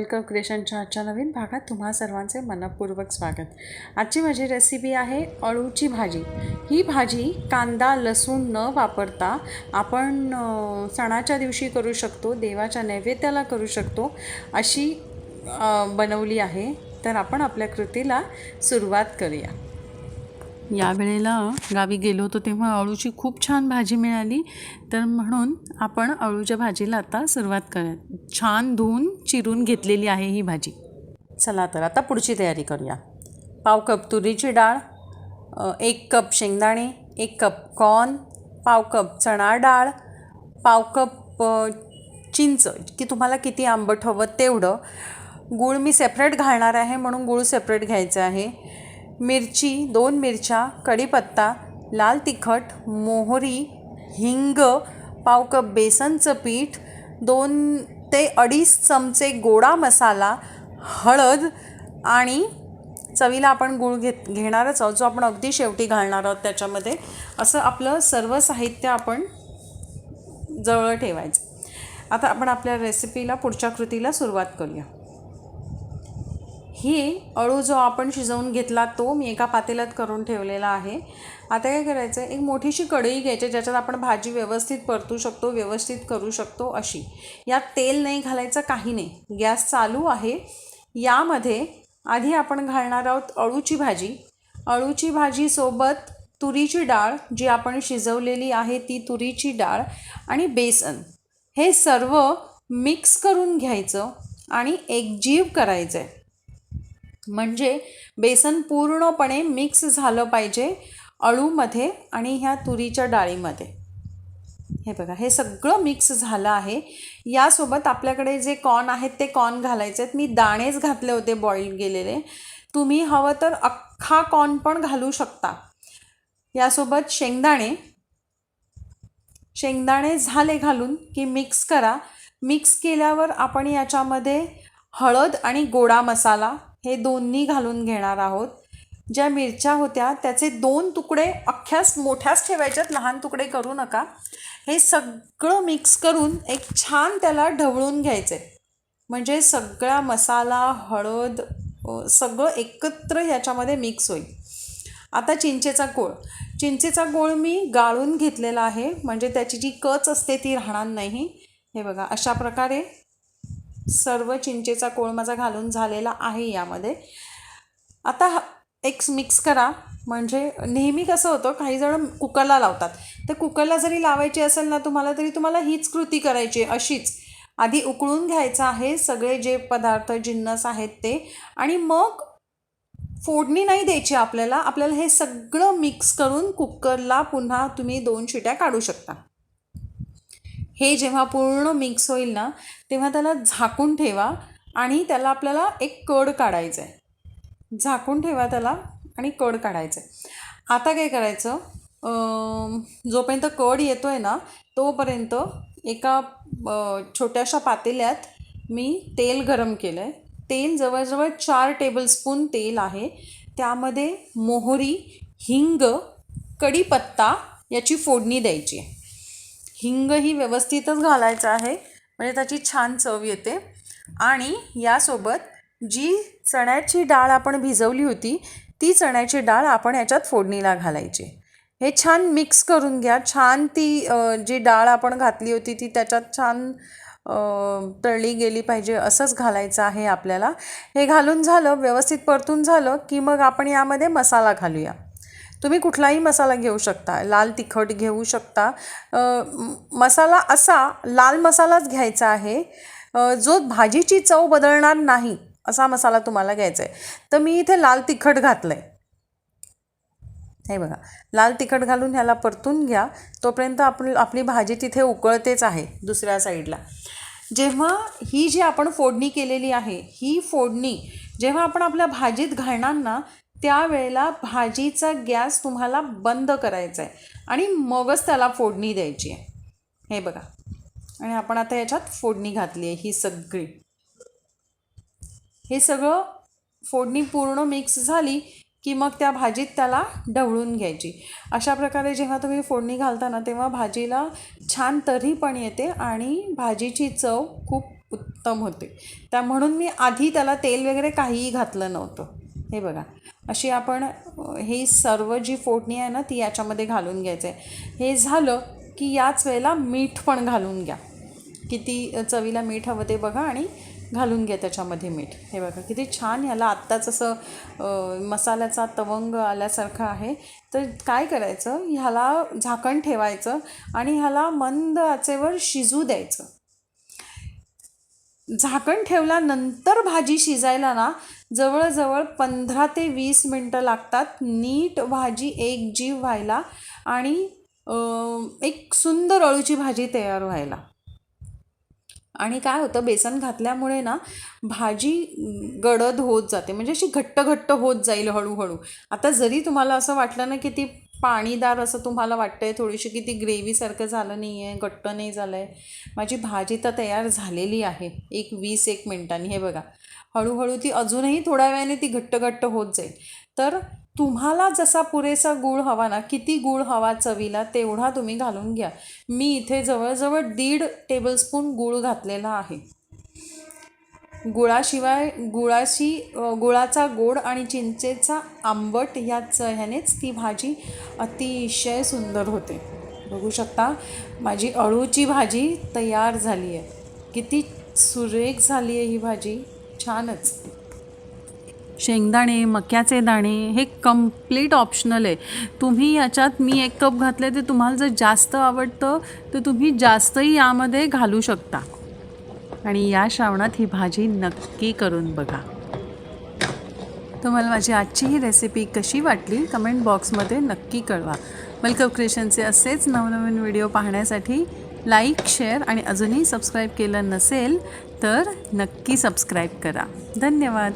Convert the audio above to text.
Welcome क्रिएशनच्या आजच्या नवीन भागात तुम्हा सर्वांचे मनपूर्वक स्वागत. आजची माझी रेसिपी आहे अळूची भाजी. ही भाजी कांदा लसूण न वापरता आपण सणाच्या दिवशी करू शकतो देवाच्या नैवेद्याला करू शकतो अशी बनवली आहे. तर आपण आपल्या कृतीला सुरुवात करूया. यावेळेला गावी गेलो होतो तेव्हा अळूची खूप छान भाजी मिळाली. तर म्हणून आपण अळूच्या भाजीला आता सुरुवात करूया. छान धुवून चिरून घेतलेली आहे ही भाजी. चला तर आता पुढची तयारी करूया. पाव कप तुरीची डाळ एक कप शेंगदाणे एक कप कॉर्न पाव कप चणा डाळ पाव कप चिंच की तुम्हाला किती आंबट हवं तेवढं. गूळ मी सेपरेट घालणार आहे म्हणून गूळ सेपरेट घ्यायचं आहे. मिरची दोन मिरच्या कढीपत्ता लाल तिखट मोहरी हिंग पाव कप बेसनचं पीठ दोन ते अडीच चमचे गोडा मसाला हळद आणि चवीला आपण गूळ घेत घेणारच आहोत जो आपण अगदी शेवटी घालणार आहोत त्याच्यामध्ये. असं आपलं सर्व साहित्य आपण जवळ ठेवायचं. आता आपण आपल्या रेसिपीला पुढच्या कृतीला सुरुवात करूया. ही अळू जो आपण शिजवून घेतला तो मी एका पातेल्यात करून ठेवलेला आहे. आता काय करायचं एक मोठीशी कढई घ्यायची ज्याच्यात आपण भाजी व्यवस्थित परतू शकतो व्यवस्थित करू शकतो अशी. यात तेल नाही घालायचं काही नाही. गॅस चालू आहे. यामध्ये आधी आपण घालणार आहोत अळूची भाजी. अळूची भाजीसोबत तुरीची डाळ जी आपण शिजवलेली आहे ती तुरीची डाळ आणि बेसन. हे सर्व मिक्स करून घ्यायचं आणि एकजीव करायचं आहे म्हणजे बेसन पूर्णपणे मिक्स झालं पाहिजे अळूमध्ये आणि ह्या तुरीच्या डाळीमध्ये. हे बघा हे सगळं मिक्स झालं आहे. यासोबत आपल्याकडे जे कॉर्न आहेत ते कॉर्न घालायचे आहेत. मी दाणेच घातले होते बॉईल गेलेले. तुम्ही हवं तर अख्खा कॉर्न पण घालू शकता. यासोबत शेंगदाणे. शेंगदाणे झाले घालून की मिक्स करा. मिक्स केल्यावर आपण याच्यामध्ये हळद आणि गोडा मसाला हे दोन्ही घालून घेणार आहोत. ज्या मिरच्या होत्या त्याचे दोन तुकडे अख्ख्याच मोठ्याच ठेवायच्यात लहान तुकडे करू नका. हे सगळं मिक्स करून एक छान त्याला ढवळून घ्यायचे म्हणजे सगळा मसाला हळद सगळं एकत्र याच्यामध्ये मिक्स होईल. आता चिंचेचा गोळ. चिंचेचा गोळ मी गाळून घेतलेला आहे. म्हणजे त्याची जी कच असते ती राहणार नाही. हे बघा अशा प्रकारे सर्व चिंचेचा कोळ माझा घालून झालेला आहे यामध्ये. आता एक मिक्स करा. म्हणजे नेहमी कसं होतं काही जण कुकरला लावतात. तर कुकरला जरी लावायची असेल ना तुम्हाला तरी तुम्हाला हीच कृती करायची आहे अशीच. आधी उकळून घ्यायचं आहे सगळे जे पदार्थ जिन्नस आहेत ते. आणि मग फोडणी नाही द्यायची आपल्याला आपल्याला हे सगळं मिक्स करून कुकरला पुन्हा तुम्ही दोन शिट्या काढू शकता. हे जेव्हा पूर्ण मिक्स होईल ना तेव्हा त्याला झाकून ठेवा आणि त्याला आपल्याला एक कड काढायचं आहे झाकून ठेवा त्याला आणि कड काढायचं आहे आता काय करायचं? जोपर्यंत कड येतो आहे ना तोपर्यंत एका छोट्याशा पातेल्यात मी तेल गरम केलं आहे तेल जवळजवळ चार टेबलस्पून तेल आहे. त्यामध्ये मोहरी हिंग कढीपत्ता याची फोडणी द्यायची आहे. हिंग ही व्यवस्थितच घालायचं आहे. म्हणजे त्याची छान चव येते. आणि यासोबत जी चण्याची डाळ आपण भिजवली होती ती चण्याची डाळ आपण याच्यात फोडणीला घालायची. हे छान मिक्स करून घ्या. छान ती जी डाळ आपण घातली होती ती त्याच्यात छान तळली गेली पाहिजे असंच घालायचं आहे आपल्याला. हे घालून झालं व्यवस्थित परतून झालं की मग आपण यामध्ये मसाला घालूया. तुम्ही कुठलाही मसाला घेऊ शकता. लाल तिखट घेऊ शकता. मसाला असा लाल मसालाच घ्यायचा आहे. जो भाजीची चव बदलणार नाही असा मसाला तुम्हाला घ्यायचा आहे. तर मी इथे लाल तिखट घातलं आहे हे बघा लाल तिखट घालून ह्याला परतून घ्या. तोपर्यंत आपण आपली भाजी तिथे उकळतेच आहे दुसऱ्या साईडला. जेव्हा ही जी आपण फोडणी केलेली आहे ही फोडणी जेव्हा आपण आपल्या भाजीत घालणार ना त्यावेळेला भाजीचा गॅस तुम्हाला बंद करायचा आहे आणि मगच त्याला फोडणी द्यायची आहे हे बघा. आणि आपण आता याच्यात फोडणी घातली आहे ही सगळी. हे सगळं फोडणी पूर्ण मिक्स झाली की मग त्या भाजीत त्याला ढवळून घ्यायची. अशा प्रकारे जेव्हा तुम्ही फोडणी घालता ना तेव्हा भाजीला छान तर्ही पण येते आणि भाजीची चव खूप उत्तम होते. त्या म्हणून मी आधी त्याला तेल वगैरे काहीही घातलं नव्हतं. हे बघा. अशी आपण ही सर्व जी फोडणी आहे ना ती याच्यामध्ये घालून घ्यायचं आहे हे झालं की याच वेळेला मीठ पण घालून घ्या. किती चवीला मीठ हवं ते बघा आणि घालून घ्या त्याच्यामध्ये मीठ. हे बघा किती छान ह्याला आत्ताच असं मसाल्याचा तवंग आल्यासारखं आहे. तर काय करायचं ह्याला झाकण ठेवायचं आणि ह्याला मंद आचेवर शिजू द्यायचं. झाकण ठेवल्यानंतर भाजी शिजायला ना जवळजवळ पंधरा ते वीस मिनटं लागतात. नीट भाजी एक जीव व्हायला आणि एक सुंदर अळूची भाजी तयार व्हायला. आणि काय होतं बेसन घातल्यामुळे ना भाजी गडद होत जाते. म्हणजे अशी घट्ट घट्ट होत जाईल हळूहळू. आता जरी तुम्हाला असं वाटलं ना की ती पाणीदार असं तुम्हाला वाटतं आहे थोडीशी की ती ग्रेव्हीसारखं झालं नाही आहे घट्ट नाही झालं आहे माझी भाजी तर तयार झालेली आहे. एक वीस एक मिनटांनी. हे बघा. हळूहळू ती अजूनही थोड्या वेळाने ती घट्ट घट्ट होत जाईल. तर तुम्हाला जसा पुरेसा गूळ हवा ना किती गूळ हवा चवीला तेवढा तुम्ही घालून घ्या. मी इथे जवळजवळ दीड टेबलस्पून गूळ घातलेला आहे. गुळाशिवाय गुळाशी गुळाचा गोड आणि चिंचेचा आंबट ह्याच ह्यानेच ती भाजी अतिशय सुंदर होते. बघू शकता माझी अळूची भाजी तयार झाली आहे किती सुरेख झाली आहे ही भाजी. छानच. शेंगदाणे मक्याचे दाणे हे कंप्लीट ऑप्शनल आहे. तुम्ही याच्यात मी एक कप घातले ते तुम्हाला जर जास्त आवडतं तर तुम्ही जास्तही यामध्ये घालू शकता. आणि या श्रावणात ही भाजी नक्की करून बघा. तुम्हाला माझी आजची ही रेसिपी कशी वाटली कमेंट बॉक्समध्ये नक्की कळवा. वेलकम क्रिएशनचे असेच नवनवीन व्हिडिओ पाहण्यासाठी लाईक शेअर आणि अजूनही सबस्क्राईब केलं नसेल तर नक्की सबस्क्राईब करा. धन्यवाद.